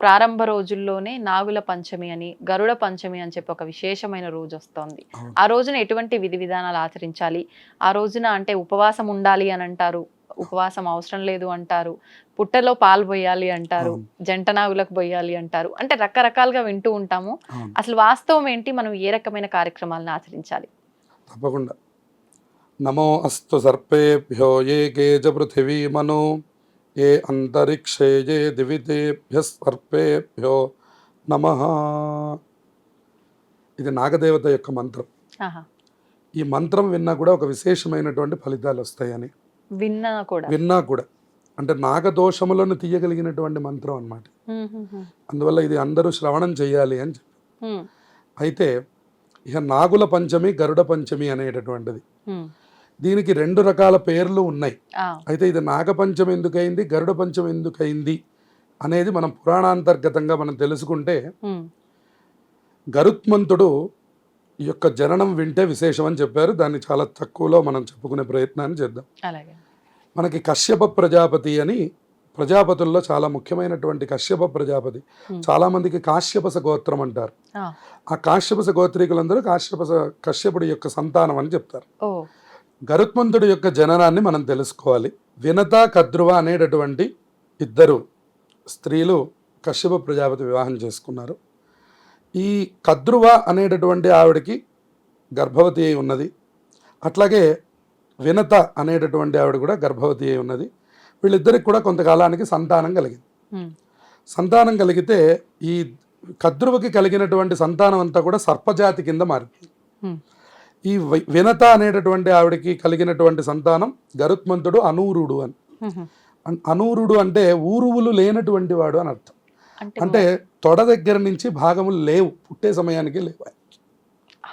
ప్రారంభ రోజుల్లోనే నాగుల పంచమి అని గరుడ పంచమి అని చెప్పి ఒక విశేషమైన రోజు వస్తోంది. ఆ రోజున ఎటువంటి విధి విధానాలు ఆచరించాలి? ఆ రోజున అంటే ఉపవాసం ఉండాలి అని అంటారు. ఉపవాసం అవసరం లేదు అంటారు. పుట్టలో పాలు పోయాలి అంటారు. జంట నాగులకు పోయాలి అంటారు. అంటే రకరకాలుగా వింటూ ఉంటాము. అసలు వాస్తవం ఏంటి? మనం ఏ రకమైన కార్యక్రమాలను ఆచరించాలి? తప్పకుండా. నమో అస్తు సర్పేభ్యో ఏ గేజ పృథివీ మను ఏ అంతరిక్షే ఏ దివితేభ్య సర్పేభ్యో నమ ఇది నాగదేవత యొక్క మంత్రం. ఈ మంత్రం విన్నా కూడా ఒక విశేషమైనటువంటి ఫలితాలు వస్తాయని. విన్నా కూడా. విన్నా కూడా. అంటే నాగదోషములను తీయగలిగినటువంటి మంత్రం హ్మ్. అందువల్ల ఇది అందరూ శ్రవణం చేయాలి అని చెప్పి. అయితే ఇక నాగుల పంచమి గరుడ పంచమి అనేటటువంటిది. దీనికి రెండు రకాల పేర్లు ఉన్నాయి. అయితే ఇది నాగపంచమి ఎందుకయింది గరుడ పంచమి ఎందుకయింది అనేది మనం పురాణాంతర్గతంగా మనం తెలుసుకుంటే గరుత్మంతుడు ఈ యొక్క జననం వింటే విశేషం అని చెప్పారు. దాన్ని చాలా తక్కువలో మనం చెప్పుకునే ప్రయత్నాన్ని చేద్దాం. మనకి కశ్యప ప్రజాపతి అని ప్రజాపతుల్లో చాలా ముఖ్యమైనటువంటి కశ్యప ప్రజాపతి. చాలా మందికి కాశ్యపస గోత్రం అంటారు. ఆ, కాశ్యపస గోత్రీకులందరూ కాశ్యపస కశ్యపుడి యొక్క సంతానం అని చెప్తారు. గరుత్మంతుడి యొక్క జననాన్ని మనం తెలుసుకోవాలి. వినత కద్రువ అనేటటువంటి ఇద్దరు స్త్రీలు కశ్యప ప్రజాపతి వివాహం చేసుకున్నారు. ఈ కద్రువ అనేటటువంటి ఆవిడకి గర్భవతి అయి ఉన్నది. అట్లాగే వినత అనేటటువంటి ఆవిడ కూడా గర్భవతి అయి ఉన్నది. వీళ్ళిద్దరికి కూడా కొంతకాలానికి సంతానం కలిగింది. సంతానం కలిగితే ఈ కద్రువకి కలిగినటువంటి సంతానం అంతా కూడా సర్పజాతి కింద హ్మ్. ఈ వినత అనేటటువంటి ఆవిడకి కలిగినటువంటి సంతానం గరుత్మంతుడు అనూరుడు అని. అనూరుడు అంటే ఊరువులు లేనటువంటి వాడు అని అర్థం. అంటే తొడ దగ్గర నుంచి భాగములు లేవు పుట్టే సమయానికి లేవు.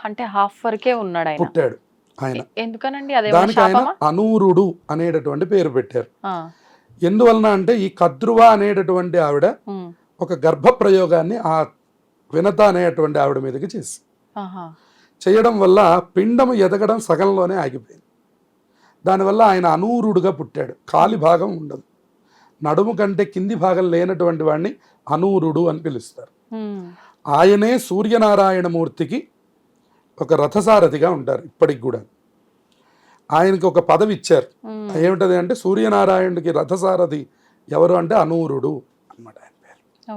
అంటే హాఫ్ వరకే ఉన్నాడు ఆయన. పుట్టాడు ఆయన. ఎందుకనండి? దానికి ఆయన అనూరుడు అనేటటువంటి పేరు పెట్టారు. ఎందువలన అంటే ఈ కద్రువ అనేటటువంటి ఆవిడ ఒక గర్భ ప్రయోగాన్ని ఆ వినత అనేటువంటి ఆవిడ మీదకి చేసి చేయడం వల్ల పిండము ఎదగడం సగంలోనే ఆగిపోయింది. దానివల్ల ఆయన అనూరుడుగా పుట్టాడు. కాలి భాగం ఉండదు. నడుము కంటే కింది భాగం లేనటువంటి వాడిని అనూరుడు అని పిలుస్తారు. ఆయనే సూర్యనారాయణమూర్తికి ఒక రథసారథిగా ఉంటారు ఇప్పటికి కూడా. ఆయనకి ఒక పదవి ఇచ్చారు. ఏమిటది అంటే సూర్యనారాయణుడికి రథసారథి ఎవరు అంటే అనూరుడు అన్నమాట ఆయన పేరు.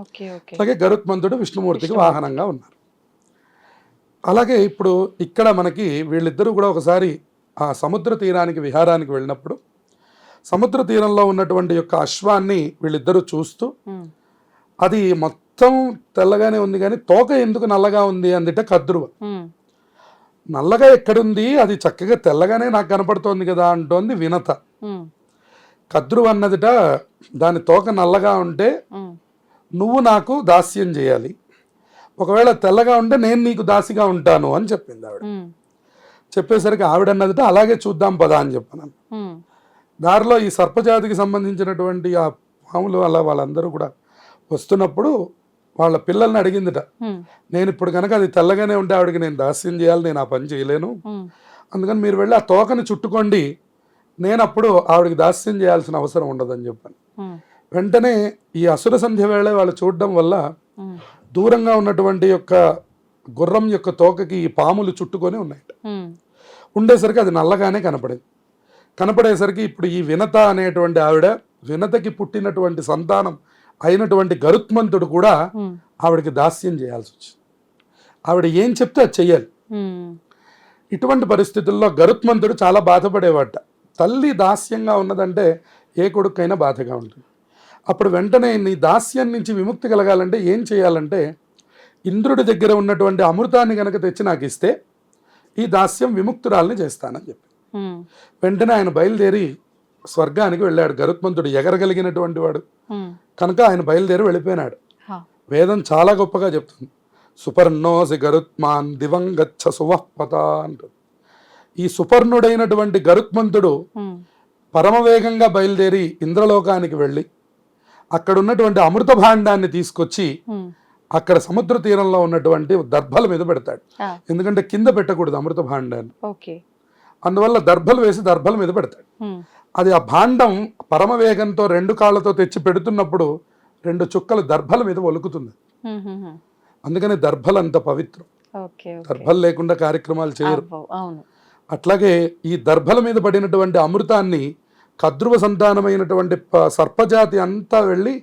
అలాగే గరుత్మంతుడు విష్ణుమూర్తికి వాహనంగా ఉన్నారు. అలాగే ఇప్పుడు ఇక్కడ మనకి వీళ్ళిద్దరూ కూడా ఒకసారి ఆ సముద్ర తీరానికి విహారానికి వెళ్ళినప్పుడు సముద్ర తీరంలో ఉన్నటువంటి యొక్క అశ్వాన్ని వీళ్ళిద్దరూ చూస్తూ అది మొత్తం తెల్లగానే ఉంది కానీ తోక ఎందుకు నల్లగా ఉంది అందుట కద్రువ. నల్లగా ఎక్కడుంది? అది చక్కగా తెల్లగానే నాకు కనపడుతోంది కదా అంటోంది వినత. కద్రువ అన్నదిట దాని తోక నల్లగా ఉంటే. నువ్వు నాకు దాస్యం చేయాలి. ఒకవేళ తెల్లగా ఉంటే నేను నీకు దాసిగా ఉంటాను అని చెప్పింది ఆవిడ. చెప్పేసరికి ఆవిడ అన్నదిట అలాగే చూద్దాం పదా అని చెప్పాను. దారిలో ఈ సర్పజాతికి సంబంధించినటువంటి ఆ పాములు అలా వాళ్ళందరూ కూడా వస్తున్నప్పుడు వాళ్ళ పిల్లల్ని అడిగిందిట. నేను ఇప్పుడు కనుక అది తెల్లగానే ఉంటే ఆవిడకి నేను దాస్యం చేయాలి నేను ఆ పని చేయలేను. అందుకని మీరు వెళ్ళి ఆ తోకని చుట్టుకోండి. నేను అప్పుడు ఆవిడకి దాస్యం చేయాల్సిన అవసరం ఉండదని చెప్పాను. వెంటనే ఈ అసుర సంధ్య వేళ వాళ్ళు చూడడం వల్ల దూరంగా ఉన్నటువంటి యొక్క గుర్రం యొక్క తోకకి ఈ పాములు చుట్టుకొని ఉన్నాయి. హ్మ్. ఉండేసరికి అది నల్లగానే కనపడింది. కనపడేసరికి ఇప్పుడు ఈ వినత అనేటువంటి ఆవిడ వినతకి పుట్టినటువంటి సంతానం అయినటువంటి గరుత్మంతుడు కూడా ఆవిడకి దాస్యం చేయాల్సి వచ్చింది. ఆవిడ ఏం చెప్తే అది చెయ్యాలి. ఇటువంటి పరిస్థితుల్లో గరుత్మంతుడు చాలా బాధపడేవాట. తల్లి దాస్యంగా ఉన్నదంటే ఏ కొడుకైనా బాధగా ఉంటుంది. అప్పుడు వెంటనే నీ దాస్యం నుంచి విముక్తి కలగాలంటే ఏం చేయాలంటే ఇంద్రుడి దగ్గర ఉన్నటువంటి అమృతాన్ని కనుక తెచ్చి నాకు ఇస్తే ఈ దాస్యం విముక్తురాల్ని చేస్తానని చెప్పి. వెంటనే ఆయన బయలుదేరి స్వర్గానికి వెళ్ళాడు. గరుత్మంతుడు ఎగరగలిగినటువంటి వాడు. కనుక ఆయన బయలుదేరి వెళ్ళిపోయినాడు. వేదం చాలా గొప్పగా చెప్తుంది. సుపర్ణోసి గరుత్మాన్ దివంగచ్చ సువహ్పత అంటుంది. ఈ సుపర్ణుడైనటువంటి గరుత్మంతుడు పరమవేగంగా బయలుదేరి ఇంద్రలోకానికి వెళ్ళి అక్కడ ఉన్నటువంటి అమృత భాండాన్ని తీసుకొచ్చి అక్కడ సముద్ర తీరంలో ఉన్నటువంటి దర్భల మీద పెడతాడు. ఎందుకంటే కింద పెట్టకూడదు అమృత భాండాన్ని. అందువల్ల దర్భలు వేసి దర్భల మీద పెడతాడు. అది ఆ భాండం పరమవేగంతో రెండు కాళ్ళతో తెచ్చి పెడుతున్నప్పుడు రెండు చుక్కలు దర్భల మీద ఒలుకుతుంది. అందుకని దర్భలు అంత పవిత్రం దర్భలు లేకుండా కార్యక్రమాలు చేయరు. అట్లాగే ఈ దర్భల మీద పడినటువంటి అమృతాన్ని కద్రువ సంతానమైనటువంటి సర్పజాతి అంతా వెళ్ళి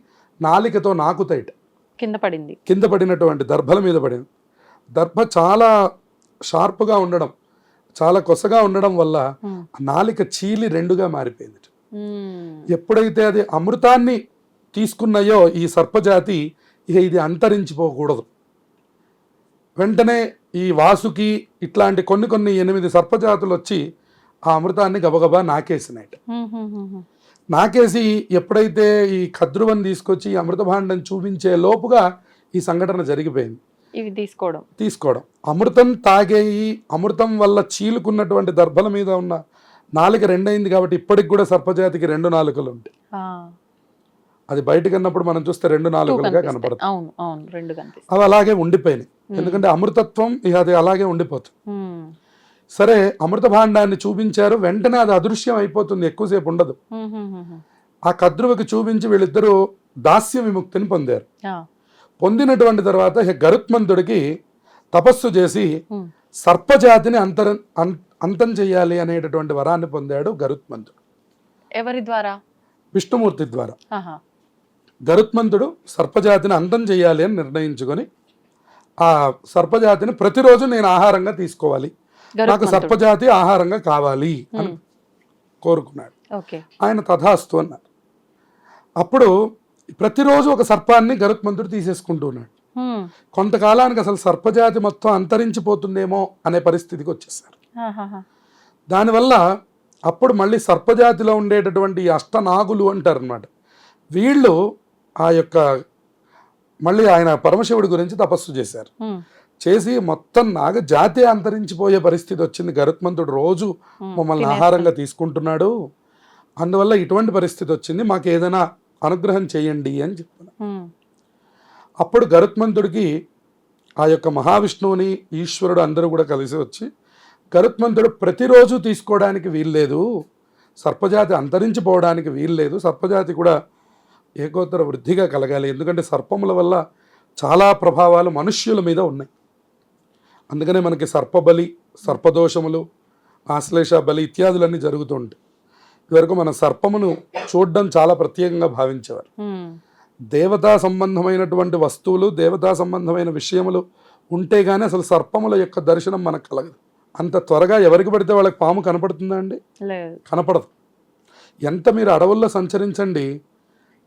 నాలికతో నాకుతాయిట. కింద పడింది. కింద పడినటువంటి దర్భల మీద పడింది. దర్భ చాలా షార్ప్గా ఉండడం చాలా కొసగా ఉండడం వల్ల నాలిక చీలి రెండుగా మారిపోయింది ఎప్పుడైతే అది అమృతాన్ని తీసుకున్నాయో ఈ సర్పజాతి ఇక ఇది అంతరించిపోకూడదు. వెంటనే ఈ వాసుకి ఇట్లాంటి కొన్ని కొన్ని ఎనిమిది సర్పజాతులు వచ్చి ఆ అమృతాన్ని గబగబా ఉమ్. నాకేసి ఎప్పుడైతే ఈ ఖద్రువని తీసుకొచ్చి ఈ అమృత భాండం చూపించే లోపుగా ఈ సంఘటన జరిగిపోయింది. ఇవి తీసుకోవడం. తీసుకోవడం. అమృతం తాగేయి అమృతం వల్ల చీలుకున్నటువంటి దర్భల మీద ఉన్న నాలుక రెండైంది కాబట్టి ఇప్పటికి కూడా సర్పజాతికి రెండు నాలుకలు ఉంటాయి. అది బయటకు అన్నప్పుడు మనం చూస్తే రెండు నాలుగులుగా. కనపడతాయి. అవి అలాగే ఉండిపోయినాయి. ఎందుకంటే అమృతత్వం ఇక అది అలాగే ఉండిపోతుంది. ఉమ్, సరే అమృత భాండాన్ని చూపించారు వెంటనే అది అదృశ్యం అయిపోతుంది ఎక్కువసేపు ఉండదు. ఆ కద్రువకి చూపించి వీళ్ళిద్దరూ దాస్య విముక్తిని పొందారు. పొందినటువంటి తర్వాత గరుత్మంతుడికి తపస్సు చేసి సర్పజాతిని అంతర అంతం చెయ్యాలి అనేటటువంటి వరాన్ని పొందాడు గరుత్మంతుడు. ఎవరి ద్వారా? విష్ణుమూర్తి ద్వారా. గరుత్మంతుడు సర్పజాతిని అంతం చేయాలి అని నిర్ణయించుకొని ఆ సర్పజాతిని ప్రతిరోజు నేను ఆహారంగా తీసుకోవాలి. నాకు. సర్పజాతి ఆహారంగా కావాలి అని కోరుకున్నాడు. ఆయన తథాస్తు అన్నారు. అప్పుడు ప్రతిరోజు ఒక సర్పాన్ని గరుత్మంతుడు తీసేసుకుంటూ ఉన్నాడు. కొంతకాలానికి అసలు సర్పజాతి మొత్తం అంతరించిపోతుందేమో అనే పరిస్థితికి వచ్చేసారు. దానివల్ల అప్పుడు మళ్ళీ సర్పజాతిలో ఉండేటటువంటి అష్టనాగులు అంటారు అనమాట వీళ్ళు ఆ యొక్క మళ్ళీ ఆయన పరమశివుడి గురించి తపస్సు చేశారు. చేసి మొత్తం నాగ జాతి అంతరించిపోయే పరిస్థితి వచ్చింది. గరుత్మంతుడు రోజు మమ్మల్ని. ఆహారంగా తీసుకుంటున్నాడు. అందువల్ల ఇటువంటి పరిస్థితి వచ్చింది. మాకు ఏదైనా అనుగ్రహం చేయండి అని చెప్పాను. అప్పుడు గరుత్మంతుడికి ఆ యొక్క మహావిష్ణువుని ఈశ్వరుడు అందరూ కూడా కలిసి వచ్చి గరుత్మంతుడు ప్రతిరోజు తీసుకోవడానికి వీల్లేదు. సర్పజాతి అంతరించిపోవడానికి వీల్లేదు. సర్పజాతి కూడా ఏకోత్తర వృద్ధిగా కలగాలి. ఎందుకంటే సర్పముల వల్ల చాలా ప్రభావాలు మనుష్యుల మీద ఉన్నాయి. అందుకనే మనకి సర్పబలి సర్పదోషములు ఆశ్లేష బలి ఇత్యాదులన్నీ జరుగుతూ ఉంటాయి. ఇదివరకు మన సర్పమును చూడడం చాలా ప్రత్యేకంగా భావించేవారు. దేవతా సంబంధమైనటువంటి వస్తువులు దేవతా సంబంధమైన విషయములు ఉంటే గానీ అసలు సర్పముల యొక్క దర్శనం మనకు కలగదు. అంత త్వరగా ఎవరికి పడితే వాళ్ళకి పాము కనపడుతుందా అండి? కనపడదు. ఎంత మీరు అడవుల్లో సంచరించండి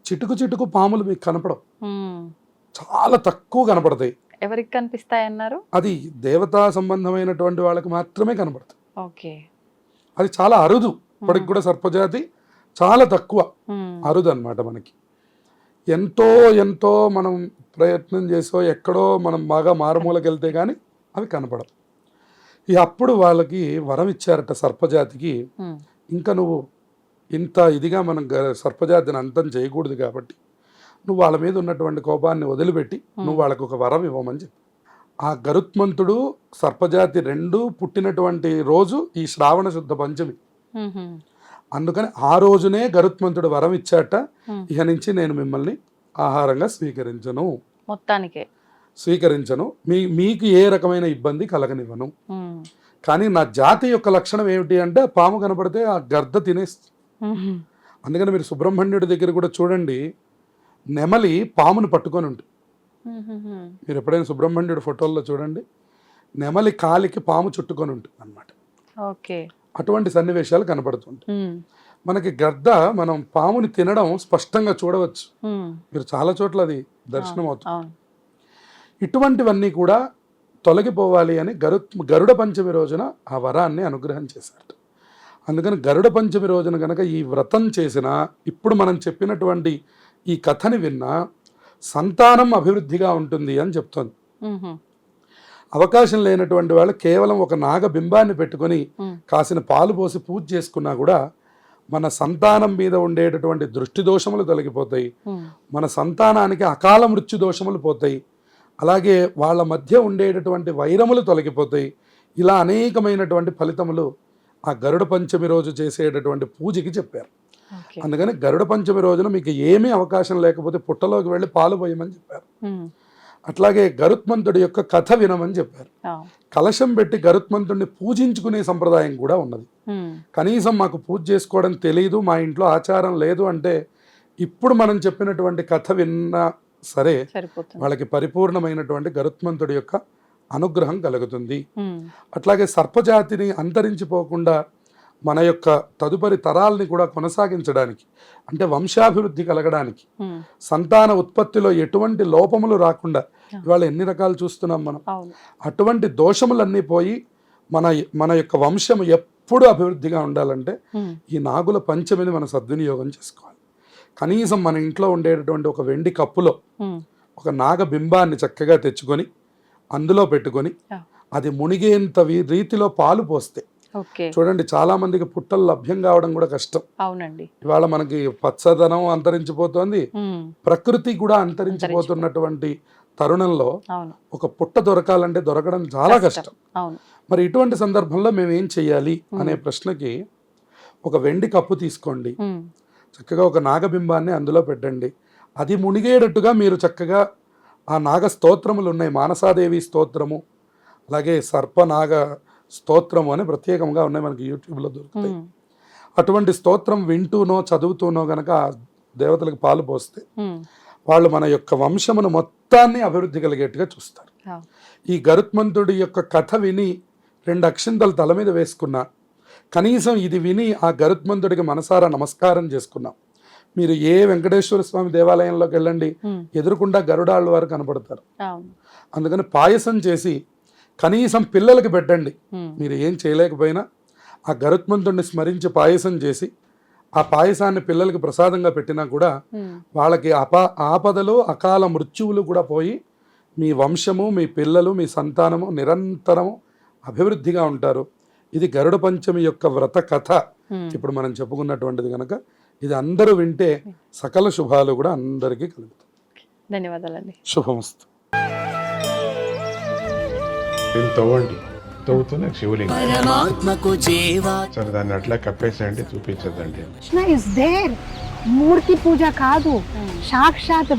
చిటుకు చిటుకు పాములు మీకు కనపడవు. చాలా తక్కువ కనపడతాయి. ఎవరికి కనిపిస్తాయి అన్నారు అది దేవతా సంబంధమైనటువంటి వాళ్ళకి మాత్రమే కనపడుతుంది ఓకే. అది చాలా అరుదు. ఇప్పటికి కూడా సర్పజాతి చాలా తక్కువ అరుదు అనమాట మనకి. ఎంతో ఎంతో మనం ప్రయత్నం చేసో ఎక్కడో మనం బాగా మారుమూలకి వెళ్తే కానీ అవి కనపడవు. ఇక అప్పుడు వాళ్ళకి వరం ఇచ్చారట సర్పజాతికి ఇంకా నువ్వు ఇంత ఇదిగా మనం సర్పజాతిని అంతం చేయకూడదు కాబట్టి నువ్వు వాళ్ళ మీద ఉన్నటువంటి కోపాన్ని వదిలిపెట్టి నువ్వు వాళ్ళకు ఒక వరం ఇవ్వమని చెప్పి. ఆ గరుత్మంతుడు సర్పజాతి రెండు పుట్టినటువంటి రోజు ఈ శ్రావణ శుద్ధ పంచమి. అందుకని ఆ రోజునే గరుత్మంతుడు వరం ఇచ్చాట. ఇక నుంచి నేను మిమ్మల్ని ఆహారంగా స్వీకరించను. మొత్తానికే. స్వీకరించను. మీ మీకు ఏ రకమైన ఇబ్బంది కలగనివ్వను. కానీ నా జాతి యొక్క లక్షణం ఏమిటి అంటే పాము కనపడితే ఆ గర్ద తినేస్తుంది. అందుకని మీరు సుబ్రహ్మణ్యుడి దగ్గర కూడా చూడండి నెమలి పామును పట్టుకొని ఉంటుంది. మీరు ఎప్పుడైనా సుబ్రహ్మణ్యుడి ఫోటోల్లో చూడండి. నెమలి కాలికి పాము చుట్టుకొని ఉంటుంది అనమాట ఓకే. అటువంటి సన్నివేశాలు కనపడుతుంటాయి. మనకి గద్ద మనం పాముని తినడం స్పష్టంగా చూడవచ్చు. మీరు చాలా చోట్ల అది దర్శనం అవుతుంది. ఇటువంటివన్నీ కూడా తొలగిపోవాలి అని గరు గరుడ పంచమి రోజున ఆ వరాన్ని అనుగ్రహం చేశారట. అందుకని గరుడ పంచమి రోజున కనుక ఈ వ్రతం చేసిన ఇప్పుడు మనం చెప్పినటువంటి ఈ కథని విన్నా సంతానం అభివృద్ధిగా ఉంటుంది అని చెప్తోంది. అవకాశం లేనటువంటి వాళ్ళు కేవలం ఒక నాగ బింబాన్ని పెట్టుకొని కాసిన పాలు పోసి పూజ చేసుకున్నా కూడా మన సంతానం మీద ఉండేటటువంటి దృష్టి దోషములు తొలగిపోతాయి. మన సంతానానికి అకాల మృత్యు దోషములు పోతాయి. అలాగే వాళ్ళ మధ్య ఉండేటటువంటి వైరములు తొలగిపోతాయి. ఇలా అనేకమైనటువంటి ఫలితములు ఆ గరుడ పంచమి రోజు చేసేటటువంటి పూజకి చెప్పారు. అందుకని గరుడ పంచమి రోజున మీకు ఏమీ అవకాశం లేకపోతే పుట్టలోకి వెళ్ళి పాలు పోయమని చెప్పారు. అట్లాగే గరుత్మంతుడి యొక్క కథ వినమని చెప్పారు. కలశం పెట్టి గరుత్మంతుడిని పూజించుకునే సంప్రదాయం కూడా ఉన్నది. కనీసం మాకు పూజ చేసుకోవడం తెలియదు మా ఇంట్లో ఆచారం లేదు అంటే ఇప్పుడు మనం చెప్పినటువంటి కథ విన్నా సరే వాళ్ళకి పరిపూర్ణమైనటువంటి గరుత్మంతుడి యొక్క అనుగ్రహం కలుగుతుంది. అట్లాగే సర్పజాతిని అంతరించిపోకుండా మన యొక్క తదుపరి తరాల్ని కూడా కొనసాగించడానికి అంటే వంశాభివృద్ధి కలగడానికి సంతాన ఉత్పత్తిలో ఎటువంటి లోపములు రాకుండా ఇవాళ ఎన్ని రకాలు చూస్తున్నాం మనం? అటువంటి దోషములన్నీ పోయి మన మన యొక్క వంశం ఎప్పుడు అభివృద్ధిగా ఉండాలంటే ఈ నాగుల పంచమిని మనం సద్వినియోగం చేసుకోవాలి. కనీసం మన ఇంట్లో ఉండేటటువంటి ఒక వెండి కప్పులో ఒక నాగ బింబాన్ని చక్కగా తెచ్చుకొని అందులో పెట్టుకొని. అది మునిగేంత రీతిలో పాలు పోస్తే చూడండి చాలా మందికి పుట్టలు లభ్యం కావడం కూడా కష్టం. అవునండి. ఇవాళ మనకి పచ్చదనం అంతరించిపోతోంది. ప్రకృతి కూడా అంతరించిపోతున్నటువంటి తరుణంలో ఒక పుట్ట దొరకాలంటే దొరకడం చాలా కష్టం. మరి ఇటువంటి సందర్భంలో మేము ఏం చేయాలి అనే ప్రశ్నకి ఒక వెండి కప్పు తీసుకోండి. చక్కగా ఒక నాగబింబాన్ని అందులో పెట్టండి. అది మునిగేటట్టుగా మీరు చక్కగా ఆ నాగ స్తోత్రములు ఉన్నాయి. మానసాదేవి స్తోత్రము అలాగే సర్పనాగ స్తోత్రము అని ప్రత్యేకంగా ఉన్నాయి మనకి యూట్యూబ్లో దొరుకుతాయి. అటువంటి స్తోత్రం వింటూనో చదువుతూనో గనక దేవతలకు పాలు పోస్తే వాళ్ళు మన యొక్క వంశమును మొత్తాన్ని అభివృద్ధి కలిగేట్టుగా చూస్తారు. ఈ గరుత్మంతుడి యొక్క కథ విని రెండు అక్షింతలు తల మీద వేసుకున్నా కనీసం ఇది విని ఆ గరుత్మంతుడికి మనసారా నమస్కారం చేసుకున్నాం. మీరు ఏ వెంకటేశ్వర స్వామి దేవాలయంలోకి వెళ్ళండి ఎదురుకుండా గరుడాళ్ళ వారు కనపడతారు. అందుకని పాయసం చేసి కనీసం పిల్లలకి పెట్టండి. మీరు ఏం చేయలేకపోయినా ఆ గరుత్మంతుడిని స్మరించి పాయసం చేసి ఆ పాయసాన్ని పిల్లలకి ప్రసాదంగా పెట్టినా కూడా వాళ్ళకి అప ఆపదలు అకాల మృత్యువులు కూడా పోయి మీ వంశము మీ పిల్లలు మీ సంతానము నిరంతరము అభివృద్ధిగా ఉంటారు. ఇది గరుడ పంచమి యొక్క వ్రత కథ. ఇప్పుడు మనం చెప్పుకున్నటువంటిది కనుక ఇది అందరూ వింటే సకల శుభాలు కూడా అందరికీ కలుగుతాయి. ధన్యవాదాలండి. శుభమస్తు. దీన్ని తవ్వండి. తవ్వుతూనే శివలింగం. పరమాత్మకు జీవా. సరే దాన్ని అట్లా కప్పేసేయండి చూపించదండి కృష్ణ ఇస్ దేర్ మూర్తి పూజ కాదు. సాక్షాత్